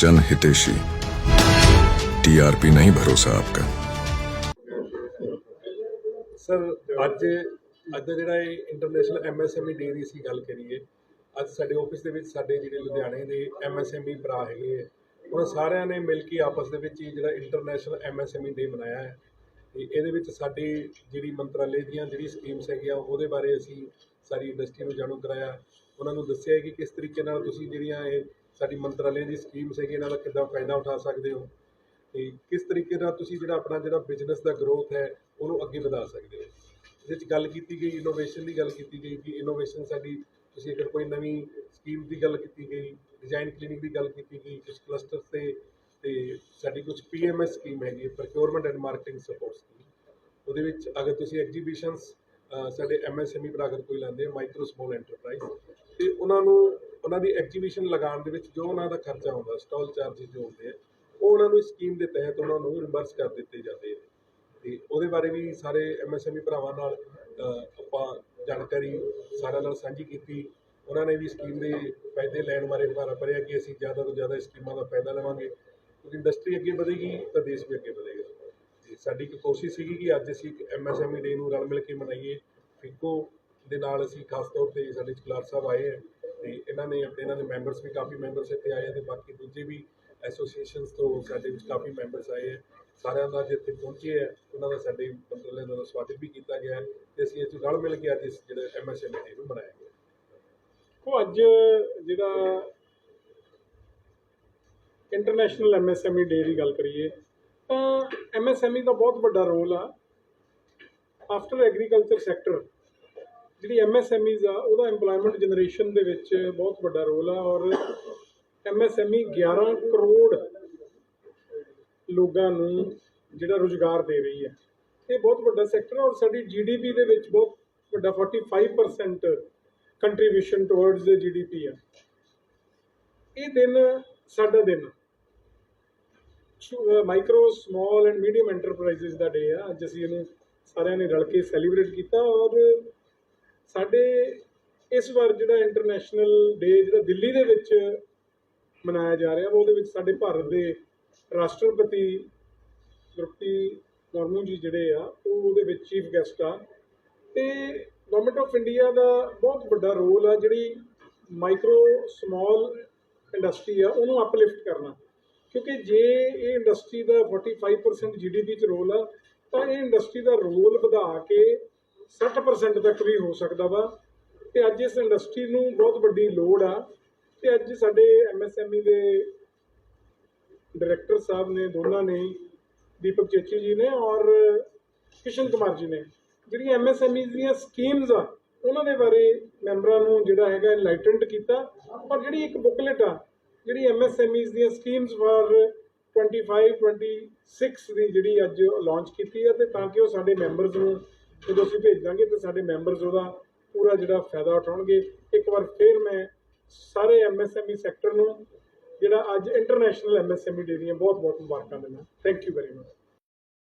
जन हितेशी टीआरपी नहीं भरोसा आपका ਸਰ ਅੱਜ ਅੱਜ ਦਾ ਜਿਹੜਾ ਇਹ ਇੰਟਰਨੈਸ਼ਨਲ ਐਮਐਸਐਮਈ ਡੇ ਦੀ ਅਸੀਂ ਗੱਲ ਕਰੀਏ ਅੱਜ ਸਾਡੇ ਆਫਿਸ ਦੇ ਵਿੱਚ ਸਾਡੇ ਜਿਹੜੇ ਲੁਧਿਆਣੇ ਦੇ ਐਮਐਸਐਮਈ ਭਰਾ ਹੈਗੇ ਹੈ ਉਹਨਾਂ ਸਾਰਿਆਂ ਨੇ ਮਿਲ ਕੇ ਆਪਸ ਦੇ ਵਿੱਚ ਹੀ ਜਿਹੜਾ ਇੰਟਰਨੈਸ਼ਨਲ ਐਮਐਸਐਮਈ ਡੇ ਮਨਾਇਆ ਹੈ ਤੇ ਇਹਦੇ ਵਿੱਚ ਸਾਡੀ ਜਿਹੜੀ ਮੰਤਰਾਲੇ ਦੀਆਂ ਜਿਹੜੀ ਸਕੀਮਸ ਹੈਗੀਆਂ ਉਹਦੇ ਬਾਰੇ ਅਸੀਂ ਸਾਰੀ ਇੰਡਸਟਰੀ ਨੂੰ ਜਾਣੂ ਕਰਾਇਆ ਉਹਨਾਂ ਨੂੰ ਦੱਸਿਆ ਕਿ ਕਿਸ ਤਰੀਕੇ ਨਾਲ ਤੁਸੀਂ ਜਿਹੜੀਆਂ ਇਹ ਸਾਡੀ ਮੰਤਰਾਲੇ ਦੀ ਸਕੀਮਸ ਹੈਗੀ ਇਹਨਾਂ ਦਾ ਕਿੱਦਾਂ ਫਾਇਦਾ ਉਠਾ ਸਕਦੇ ਹੋ? ਤੇ ਕਿਸ ਤਰੀਕੇ ਨਾਲ ਤੁਸੀਂ ਜਿਹੜਾ ਆਪਣਾ ਜਿਹੜਾ ਬਿਜ਼ਨਸ ਦਾ ਗਰੋਥ ਹੈ, ਉਹਨੂੰ ਅੱਗੇ ਵਧਾ ਸਕਦੇ ਹੋ? ਇਹਦੇ ਵਿੱਚ ਗੱਲ ਕੀਤੀ ਗਈ ਇਨੋਵੇਸ਼ਨ ਦੀ ਗੱਲ ਕੀਤੀ ਗਈ ਕਿ ਇਨੋਵੇਸ਼ਨ ਸਾਡੀ, ਤੁਸੀਂ ਅਗਰ ਕੋਈ ਨਵੀਂ ਸਕੀਮ ਦੀ ਗੱਲ ਕੀਤੀ ਗਈ ਡਿਜ਼ਾਈਨ ਕਲੀਨਿਕ ਦੀ ਗੱਲ ਕੀਤੀ ਗਈ ਕੁਝ ਕਲਸਟਰ ਤੇ ਤੇ ਸਾਡੀ ਕੁਝ ਪੀਐਮਐਸ ਸਕੀਮ ਹੈਗੀ procurement and marketing support scheme ਉਹਦੇ ਵਿੱਚ ਅਗਰ ਤੁਸੀਂ ਐਗਜੀਬਿਸ਼ਨਸ ਸਾਡੇ ਐਮਐਸਐਮਈ ਭਰਾ ਅਗਰ ਕੋਈ ਲਾਉਂਦੇ ਆ ਮਾਈਕਰੋ ਸਮਾਲ ਐਂਟਰਪ੍ਰਾਈਜ਼ ਤੇ ਉਹਨਾਂ ਨੂੰ ਉਹਨਾਂ ਦੀ ਐਗਜੀਬਿਸ਼ਨ ਲਗਾਉਣ ਦੇ ਵਿੱਚ ਜੋ ਉਹਨਾਂ ਦਾ ਖਰਚਾ ਹੁੰਦਾ ਸਟਾਲ ਚਾਰजेस ਜੋ ਹੁੰਦੇ ਆ, ਉਹ ਉਹਨਾਂ ਨੂੰ ਇਸ ਸਕੀਮ ਦੇ ਤਹਿਤ ਉਹਨਾਂ ਨੂੰ ਰਿਮਬਰਸ ਕਰ ਦਿੱਤੇ ਜਾਂਦੇ ਆ। ਤੇ ਉਹਦੇ ਬਾਰੇ ਵੀ ਸਾਰੇ ਐਮਐਸਐਮਈ ਭਰਾਵਾਂ ਨਾਲ ਆਪਾਂ ਜਾਣਕਾਰੀ ਸਾਰਿਆਂ ਨਾਲ ਸਾਂਝੀ ਕੀਤੀ। ਉਹਨਾਂ ਨੇ ਵੀ ਸਕੀਮ ਦੇ ਫਾਇਦੇ ਲੈਣ ਬਾਰੇ ਹਮਾਰਾ ਭਰਿਆ ਕਿ ਅਸੀਂ ਜ਼ਿਆਦਾ ਤੋਂ ਜ਼ਿਆਦਾ ਇਸ ਸਕੀਮਾਂ ਦਾ ਫਾਇਦਾ ਲਵਾਂਗੇ। ਕਿਉਂਕਿ ਇੰਡਸਟਰੀ ਅੱਗੇ ਵਧੇਗੀ ਤਾਂ ਦੇਸ਼ ਵੀ ਅੱਗੇ ਵਧੇਗਾ। ਤੇ ਸਾਡੀ ਇੱਕ ਕੋਸ਼ਿਸ਼ ਸੀਗੀ ਕਿ ਅੱਜ ਅਸੀਂ ਇੱਕ ਐਮਐਸਐਮਈ ਡੇ ਨੂੰ ਰਲ ਮਿਲ ਕੇ ਮਨਾਈਏ। ਫਿੱਕੋ ਦੇ ਨਾਲ ਅਸੀਂ ਖਾਸ ਤੌਰ ਤੇ ਸਾਡੇ ਚਕਲਾਰ ਸਾਹਿਬ ਆਏ ਹੈ ਤੇ ਇਹਨਾਂ ਨੇ ਆਪਣੇ ਇਹਨਾਂ ਦੇ ਮੈਂਬਰਸ ਵੀ ਕਾਫੀ ਮੈਂਬਰਸ ਇੱਥੇ ਆਏ ਹੈ ਤੇ ਬਾਕੀ ਦੂਜੇ ਵੀ ਐਸੋਸੀਏਸ਼ਨਸ ਤੋਂ ਸਾਡੇ ਵਿੱਚ ਕਾਫੀ ਮੈਂਬਰਸ ਆਏ ਹੈ ਸਾਰਿਆਂ ਦਾ ਜਿੱਥੇ ਪਹੁੰਚੇ ਹੈ ਉਹਨਾਂ ਦਾ ਸਾਡੇ ਮੰਤਰਾਲੇ ਦਾ ਸਵਾਗਤ ਵੀ ਕੀਤਾ ਗਿਆ ਹੈ ਤੇ ਅਸੀਂ ਇਹ 'ਚ ਰਲ ਮਿਲ ਕੇ ਅੱਜ ਇਸ ਜਿਹੜੇ ਐਮਐਸਐਮਈ ਡੇ ਨੂੰ ਮਨਾਇਆ ਗਿਆ। ਉਹ ਅੱਜ ਜਿਹੜਾ ਇੰਟਰਨੈਸ਼ਨਲ ਐਮਐਸਐਮਈ ਡੇ ਦੀ ਗੱਲ ਕਰੀਏ, ਤਾਂ ਐਮਐਸਐਮਈ ਦਾ ਬਹੁਤ ਵੱਡਾ ਰੋਲ ਆ। ਆਫਟਰ ਐਗਰੀਕਲਚਰ ਸੈਕਟਰ ਜਿਹੜੀ ਐਮਐਸਐਮਈਜ਼ ਆ, ਉਹਦਾ EMPLOYMENT ਜਨਰੇਸ਼ਨ ਦੇ ਵਿੱਚ ਬਹੁਤ ਵੱਡਾ ਰੋਲ ਆ ਔਰ ਐਮਐਸਐਮਈ 11 ਕਰੋੜ ਲੋਕਾਂ ਨੂੰ ਜਿਹੜਾ ਰੁਜ਼ਗਾਰ ਦੇ ਰਹੀ ਹੈ ਇਹ ਬਹੁਤ ਵੱਡਾ ਸੈਕਟਰ ਹੈ ਔਰ ਸਾਡੀ ਜੀਡੀਪੀ ਦੇ ਵਿੱਚ ਬਹੁਤ ਵੱਡਾ 45% ਕੰਟਰੀਬਿਊਸ਼ਨ ਟੁਵਰਡਸ ਦ ਜੀਡੀਪੀ ਆ। ਇਹ ਦਿਨ ਸਾਡਾ ਦਿਨ micro small and medium enterprises the day ਆ। ਅੱਜ ਅਸੀਂ ਇਹਨੂੰ ਸਾਰਿਆਂ ਨੇ ਰਲ ਕੇ ਸੈਲੀਬ੍ਰੇਟ ਕੀਤਾ ਔਰ ਸਾਡੇ ਇਸ ਵਾਰ ਜਿਹੜਾ ਇੰਟਰਨੈਸ਼ਨਲ ਡੇ ਜਿਹੜਾ ਦਿੱਲੀ ਦੇ ਵਿੱਚ ਮਨਾਇਆ ਜਾ ਰਿਹਾ ਵਾ ਉਹਦੇ ਵਿੱਚ ਸਾਡੇ ਭਾਰਤ ਦੇ ਰਾਸ਼ਟਰਪਤੀ ਦ੍ਰੋਪਦੀ ਮੁਰਮੂ ਜੀ ਜਿਹੜੇ ਆ, ਉਹ ਉਹਦੇ ਵਿੱਚ ਚੀਫ ਗੈਸਟ ਆ। ਤੇ ਗਵਰਨਮੈਂਟ ਆਫ ਇੰਡੀਆ ਦਾ ਬਹੁਤ ਵੱਡਾ ਰੋਲ ਆ, ਜਿਹੜੀ ਮਾਈਕਰੋ ਸਮਾਲ ਇੰਡਸਟਰੀ ਆ, ਉਹਨੂੰ ਅਪਲਿਫਟ ਕਰਨਾ। ਕਿਉਂਕਿ ਜੇ ਇਹ ਇੰਡਸਟਰੀ ਦਾ 45% ਜੀਡੀਪੀ ਚ ਰੋਲ ਆ, ਤਾਂ ਇਹ ਇੰਡਸਟਰੀ ਦਾ ਰੋਲ ਵਧਾ ਕੇ 60% ਤੱਕ ਵੀ ਹੋ ਸਕਦਾ ਵਾ। ਤੇ ਅੱਜ ਇਸ ਇੰਡਸਟਰੀ ਨੂੰ ਬਹੁਤ ਵੱਡੀ ਲੋੜ ਆ। ਤੇ ਅੱਜ ਸਾਡੇ ਐਮਐਸਐਮਈ ਦੇ ਡਾਇਰੈਕਟਰ ਸਾਹਿਬ ਨੇ, ਦੋਨਾਂ ਨੇ, ਦੀਪਕ ਚੇਚੀ ਜੀ ਨੇ ਔਰ ਕਿਸ਼ਨ ਕੁਮਾਰ ਜੀ ਨੇ। ਜਿਹੜੀਆਂ ਐਮਐਸਐਮਈ ਦੀਆਂ ਸਕੀਮਸ ਆ, ਉਹਨਾਂ ਦੇ ਬਾਰੇ ਮੈਂਬਰਾਂ ਨੂੰ ਜਿਹੜਾ ਹੈਗਾ ਐਨਲਾਈਟਨਡ ਕੀਤਾ। ਔਰ ਜਿਹੜੀ ਇੱਕ ਬੁਕਲੇਟ ਆ, ਜਿਹੜੀ ਐਮਐਸਐਮਈ ਦੀਆਂ ਸਕੀਮਸ ਫਾਰ 25 26 ਦੀ ਜਿਹੜੀ ਅੱਜ ਲਾਂਚ ਕੀਤੀ ਹੈ ਤੇ ਤਾਂ ਕਿ ਉਹ ਸਾਡੇ ਮੈਂਬਰਸ ਨੂੰ ਜਦੋਂ ਅਸੀਂ ਭੇਜ ਦਾਂਗੇ ਤੇ ਸਾਡੇ ਮੈਂਬਰਸ ਉਹਦਾ ਪੂਰਾ ਜਿਹੜਾ ਫਾਇਦਾ ਉਠਾਉਣਗੇ। ਇੱਕ ਵਾਰ ਫਿਰ ਮੈਂ ਸਾਰੇ ਐਮਐਸਐਮਈ ਸੈਕਟਰ ਨੂੰ, ਜਿਹੜਾ ਅੱਜ ਇੰਟਰਨੈਸ਼ਨਲ ਐਮਐਸਐਮਈ ਡੇ ਦੀਆਂ ਬਹੁਤ ਬਹੁਤ ਮੁਬਾਰਕਾਂ ਦਿੰਦਾ। Thank you very much